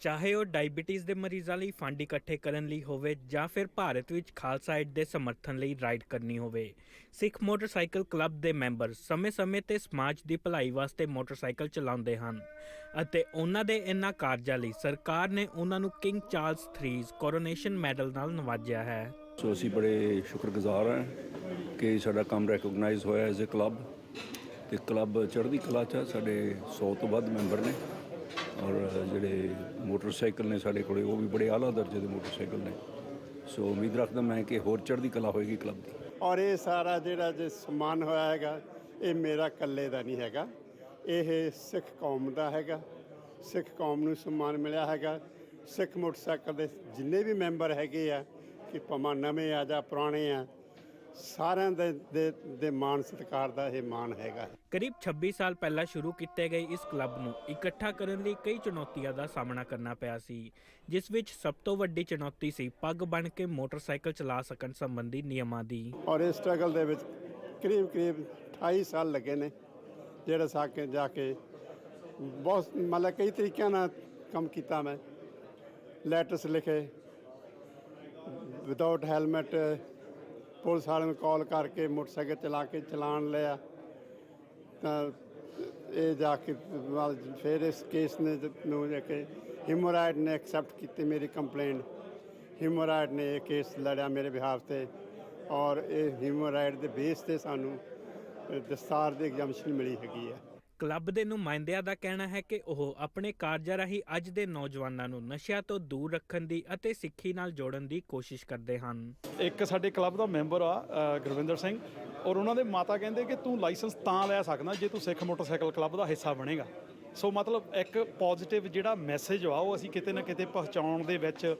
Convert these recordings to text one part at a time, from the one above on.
ਚਾਹੇ ਉਹ ਡਾਇਬੀਟੀਜ਼ ਦੇ ਮਰੀਜ਼ਾਂ ਲਈ ਫੰਡ ਇਕੱਠੇ ਕਰਨ ਲਈ ਹੋਵੇ ਜਾਂ ਫਿਰ ਭਾਰਤ ਵਿੱਚ ਖਾਲਸਾ ਏਡ ਦੇ ਸਮਰਥਨ ਲਈ ਰਾਈਡ ਕਰਨੀ ਹੋਵੇ। ਸਿੱਖ ਮੋਟਰਸਾਈਕਲ ਕਲੱਬ ਦੇ ਮੈਂਬਰ ਸਮੇਂ-ਸਮੇਂ ਤੇ ਸਮਾਜ ਦੀ ਭਲਾਈ ਵਾਸਤੇ ਮੋਟਰਸਾਈਕਲ ਚਲਾਉਂਦੇ ਹਨ ਅਤੇ ਉਹਨਾਂ ਦੇ ਇਨ੍ਹਾਂ ਕਾਰਜਾਂ ਲਈ ਸਰਕਾਰ ਨੇ ਉਹਨਾਂ ਨੂੰ ਕਿੰਗ ਚਾਰਲਸ 3 ਕੋਰੋਨੇਸ਼ਨ ਮੈਡਲ ਨਾਲ ਨਵਾਜਿਆ ਹੈ। ਸੋ ਅਸੀਂ ਬੜੇ ਸ਼ੁਕਰਗੁਜ਼ਾਰ ਹਾਂ ਕਿ ਸਾਡਾ ਕੰਮ ਰੈਕੋਗਨਾਈਜ਼ ਹੋਇਆ ਐਜ਼ ਅ ਕਲੱਬ ਤੇ ਕਲੱਬ ਚੜ੍ਹਦੀ ਕਲਾ ਚ ਸਾਡੇ 100 ਤੋਂ ਵੱਧ ਮੈਂਬਰ ਨੇ। ਮੋਟਰਸਾਈਕਲ ਨੇ ਸਾਡੇ ਕੋਲੇ, ਉਹ ਵੀ ਬੜੇ ਆਲਾ ਦਰਜੇ ਦੇ ਮੋਟਰਸਾਈਕਲ ਨੇ। ਸੋ ਉਮੀਦ ਰੱਖਦਾ ਮੈਂ ਕਿ ਹੋਰ ਚੜ੍ਹਦੀ ਕਲਾ ਹੋਏਗੀ ਕਲੱਬ ਦੀ। ਔਰ ਇਹ ਸਾਰਾ ਜਿਹੜਾ ਜੇ ਸਮਾਨ ਹੋਇਆ ਹੈਗਾ, ਇਹ ਮੇਰਾ ਇਕੱਲੇ ਦਾ ਨਹੀਂ ਹੈਗਾ। ਇਹ ਸਿੱਖ ਕੌਮ ਦਾ ਹੈਗਾ। ਸਿੱਖ ਕੌਮ ਨੂੰ ਸਨਮਾਨ ਮਿਲਿਆ ਹੈਗਾ। ਸਿੱਖ ਮੋਟਰਸਾਈਕਲ ਦੇ ਜਿੰਨੇ ਵੀ ਮੈਂਬਰ ਹੈਗੇ ਆ, ਕਿ ਭਾਵੇਂ ਨਵੇਂ ਆ ਜਾਂ ਪੁਰਾਣੇ ਆ ਸਾਰਿਆਂ ਦੇ ਦੇ ਦੇ ਮਾਣ ਸਤਿਕਾਰ ਦਾ ਇਹ ਮਾਣ ਹੈਗਾ। ਕਰੀਬ 26 ਸਾਲ ਪਹਿਲਾਂ ਸ਼ੁਰੂ ਕੀਤੇ ਗਏ ਇਸ ਕਲੱਬ ਨੂੰ ਇਕੱਠਾ ਕਰਨ ਲਈ ਕਈ ਚੁਣੌਤੀਆਂ ਦਾ ਸਾਹਮਣਾ ਕਰਨਾ ਪਿਆ ਸੀ ਜਿਸ ਵਿੱਚ ਸਭ ਤੋਂ ਵੱਡੀ ਚੁਣੌਤੀ ਸੀ ਪੱਗ ਬਣ ਕੇ ਮੋਟਰਸਾਈਕਲ ਚਲਾ ਸਕਣ ਸੰਬੰਧੀ ਨਿਯਮਾਂ ਦੀ। ਔਰ ਇਸ ਸਟਰਗਲ ਦੇ ਵਿੱਚ ਕਰੀਬ ਕਰੀਬ 28 ਸਾਲ ਲੱਗੇ ਨੇ ਜਿਹੜਾ ਸਾ ਕੇ ਜਾ ਕੇ ਬਹੁਤ ਮਤਲਬ ਕਈ ਤਰੀਕਿਆਂ ਨਾਲ ਕੰਮ ਕੀਤਾ ਮੈਂ। ਲੈਟਰਸ ਲਿਖੇ ਵਿਦਆਊਟ ਹੈਲਮਟ ਪੁਲਿਸ ਵਾਲਿਆਂ ਨੂੰ ਕਾਲ ਕਰਕੇ ਮੋਟਰਸਾਈਕਲ ਚਲਾ ਕੇ ਚਲਾਨ ਲਿਆ। ਤਾਂ ਇਹ ਜਾ ਕੇ ਫਿਰ ਇਸ ਕੇਸ ਨੇ ਜ- ਨੂੰ ਜਾ ਕੇ ਹਿਮੋਰਾਈਡ ਨੇ ਐਕਸੈਪਟ ਕੀਤੀ ਮੇਰੀ ਕੰਪਲੇਂਟ। ਹਿਮੋਰਾਈਡ ਨੇ ਇਹ ਕੇਸ ਲੜਿਆ ਮੇਰੇ ਬਿਹਾਫ ਤੇ ਔਰ ਇਹ ਹਿਮੋਰਾਈਡ ਦੇ ਬੇਸ ਤੇ ਸਾਨੂੰ ਦਸਤਾਰ ਦੀ ਐਗਜ਼ਾਮਸ਼ਨ ਮਿਲੀ ਹੈਗੀ ਹੈ। ਕਲੱਬ ਦੇ ਨੁਮਾਇੰਦਿਆਂ ਦਾ ਕਹਿਣਾ ਹੈ ਕਿ ਉਹ ਆਪਣੇ ਕਾਰਜਾਂ ਰਾਹੀਂ ਅੱਜ ਦੇ ਨੌਜਵਾਨਾਂ ਨੂੰ ਨਸ਼ਿਆਂ ਤੋਂ ਦੂਰ ਰੱਖਣ ਦੀ ਅਤੇ ਸਿੱਖੀ ਨਾਲ ਜੋੜਨ ਦੀ ਕੋਸ਼ਿਸ਼ ਕਰਦੇ ਹਨ। ਇੱਕ ਸਾਡੇ ਕਲੱਬ ਦਾ ਮੈਂਬਰ ਆ ਗੁਰਵਿੰਦਰ ਸਿੰਘ ਔਰ ਉਹਨਾਂ ਦੇ ਮਾਤਾ ਕਹਿੰਦੇ ਕਿ ਤੂੰ ਲਾਇਸੈਂਸ ਤਾਂ ਲੈ ਸਕਦਾ ਜੇ ਤੂੰ ਸਿੱਖ ਮੋਟਰਸਾਈਕਲ ਕਲੱਬ ਦਾ ਹਿੱਸਾ ਬਣੇਗਾ। ਸੋ ਮਤਲਬ ਇੱਕ ਪੋਜ਼ਿਟਿਵ ਜਿਹੜਾ ਮੈਸੇਜ ਆ ਉਹ ਅਸੀਂ ਕਿਤੇ ਨਾ ਕਿਤੇ ਪਹੁੰਚਾਉਣ ਦੇ ਵਿੱਚ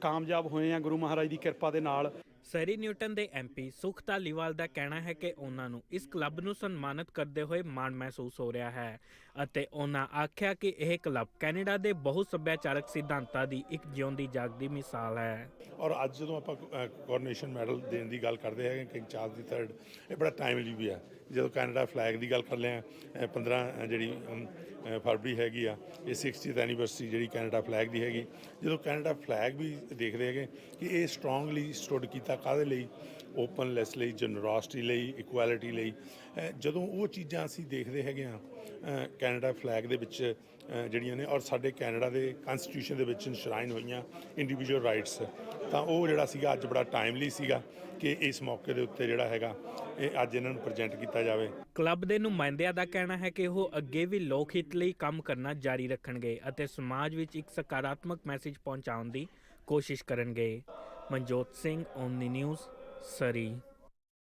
ਕਾਮਯਾਬ ਹੋਏ ਆ ਗੁਰੂ ਮਹਾਰਾਜ ਦੀ ਕਿਰਪਾ ਦੇ ਨਾਲ। ਸੈਰੀ ਨਿਊਟਨ ਦੇ ਐਮਪੀ ਸੁਖ ਧਾਲੀਵਾਲ ਦਾ ਕਹਿਣਾ ਹੈ ਕਿ ਉਹਨਾਂ ਨੂੰ ਇਸ ਕਲੱਬ ਨੂੰ ਸਨਮਾਨਿਤ ਕਰਦੇ ਹੋਏ ਮਾਣ ਮਹਿਸੂਸ ਹੋ ਰਿਹਾ ਹੈ ਅਤੇ ਉਹਨਾਂ ਆਖਿਆ ਕਿ ਇਹ ਕਲੱਬ ਕੈਨੇਡਾ ਦੇ ਬਹੁ ਸੱਭਿਆਚਾਰਕ ਸਿਧਾਂਤਾਂ ਦੀ ਇੱਕ ਜਿਉਂਦੀ ਜਾਗਦੀ ਮਿਸਾਲ ਹੈ। ਔਰ ਅੱਜ ਜਦੋਂ ਆਪਾਂ ਕੋਰੋਨੇਸ਼ਨ ਮੈਡਲ ਦੇਣ ਦੀ ਗੱਲ ਕਰਦੇ ਹੈਗੇ ਕਿੰਗ ਚਾਰਲਸ ਦੀ ਥਰਡ ਇਹ ਬੜਾ ਟਾਈਮਲੀ ਵੀ ਆ ਜਦੋਂ ਕੈਨੇਡਾ ਫਲੈਗ ਦੀ ਗੱਲ ਕਰ ਲਿਆ 15 ਜਿਹੜੀ ਫਰਵਰੀ ਹੈਗੀ ਆ, ਇਹ 60th ਐਨੀਵਰਸਰੀ ਜਿਹੜੀ ਕੈਨੇਡਾ ਫਲੈਗ ਦੀ ਹੈਗੀ। ਜਦੋਂ ਕੈਨੇਡਾ ਫਲੈਗ ਵੀ ਦੇਖਦੇ ਹੈਗੇ ਕਿ ਇਹ ਸਟਰੋਂਗਲੀ ਸਟੁੱਡ ਕੀਤਾ ਕਾਹਦੇ ਲਈ ਓਪਨਲੈਸ ਲਈ ਜਨਰੋਸਿਟੀ ਲਈ ਇਕੁਐਲਿਟੀ ਲਈ ਜਦੋਂ ਉਹ ਚੀਜ਼ਾਂ ਅਸੀਂ ਦੇਖਦੇ ਹੈਗੇ ਆ ਕੈਨੇਡਾ ਫਲੈਗ ਦੇ ਵਿੱਚ ਜਿਹੜੀਆਂ ਨੇ ਔਰ ਸਾਡੇ ਕੈਨੇਡਾ ਦੇ ਕਨਸਟੀਟਿਊਸ਼ਨ ਦੇ ਵਿੱਚ ਇਨਸ਼ਰਾਈਨ ਹੋਈਆਂ ਇੰਡੀਵਿਜੂਅਲ ਰਾਈਟਸ ਤਾਂ ਉਹ ਜਿਹੜਾ ਸੀਗਾ ਅੱਜ ਬੜਾ ਟਾਈਮਲੀ ਸੀਗਾ ਕਿ ਇਸ ਮੌਕੇ ਦੇ ਉੱਤੇ ਜਿਹੜਾ ਹੈਗਾ, ਇਹ ਅੱਜ ਇਹਨਾਂ ਨੂੰ ਪ੍ਰੈਜ਼ੈਂਟ ਕੀਤਾ ਜਾਵੇ। ਕਲੱਬ ਦੇ ਨੁਮਾਇੰਦਿਆਂ ਦਾ ਕਹਿਣਾ ਹੈ ਕਿ ਉਹ ਅੱਗੇ ਵੀ ਲੋਕ ਹਿੱਤ ਲਈ ਕੰਮ ਕਰਨਾ ਜਾਰੀ ਰੱਖਣਗੇ ਅਤੇ ਸਮਾਜ ਵਿੱਚ ਇੱਕ ਸਕਾਰਾਤਮਕ ਮੈਸੇਜ ਪਹੁੰਚਾਉਣ ਦੀ ਕੋਸ਼ਿਸ਼ ਕਰਨਗੇ। Manjot Singh Omni news Surrey.